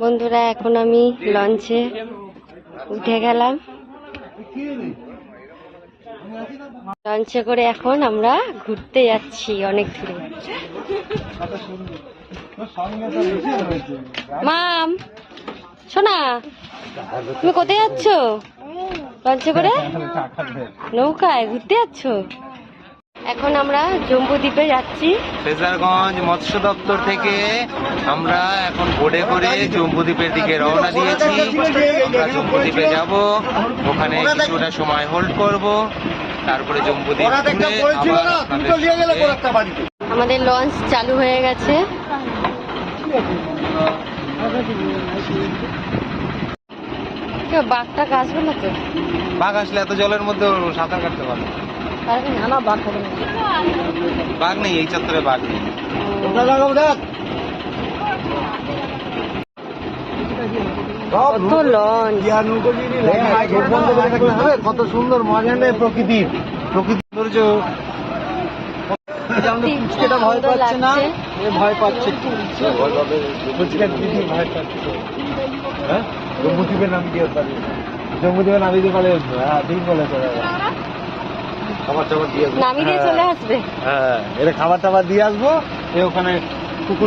বন্ধুরা, এখন আমি লঞ্চে উঠে গেলাম। লঞ্চে করে এখন আমরা ঘুরতে যাচ্ছি অনেক দূরে। মাম শোনা তুমি কোথায় যাচ্ছ? লঞ্চে করে? নৌকায় ঘুরতে যাচ্ছ? এখন আমরা জম্বু দ্বীপে যাচ্ছি। ফেজারগঞ্জ মৎস্য দপ্তর থেকে আমরা এখন বোর্ডে করে জম্বু দ্বীপের দিকে রওনা দিয়েছি। আমরা জম্বু দ্বীপে যাব। ওখানে কিছুটা সময় হোল্ড করব। তারপরে জম্বু দ্বীপ আমাদের লঞ্চ চালু হয়ে গেছে। কেউ বাঘটা আসবে না তো? বাঘ আসলে এত জলের মধ্যে সাঁতার কাটতে পারবে পারবে না না বাঘ হবে না। বাঘ নেই এই চত্বরে বাঘ নেই। কত লঞ্চ। কত সুন্দর মজা নেই প্রকৃতির। প্রকৃতির সৌন্দর্য পুচকেটা ভয় পাচ্ছে না এ ভয় পাচ্ছে। দিদি ভয় পাচ্ছে হ্যাঁ? জম্মুদ্বীপের নাম দিয়ে পারে। জম্মুদ্বীপের নাম দিতে পারে হ্যাঁ খাবার টাবার দিয়ে আসব। চলে আসবে? হ্যাঁ এটা খাবার টাবার দিয়ে আসব এ ওখানে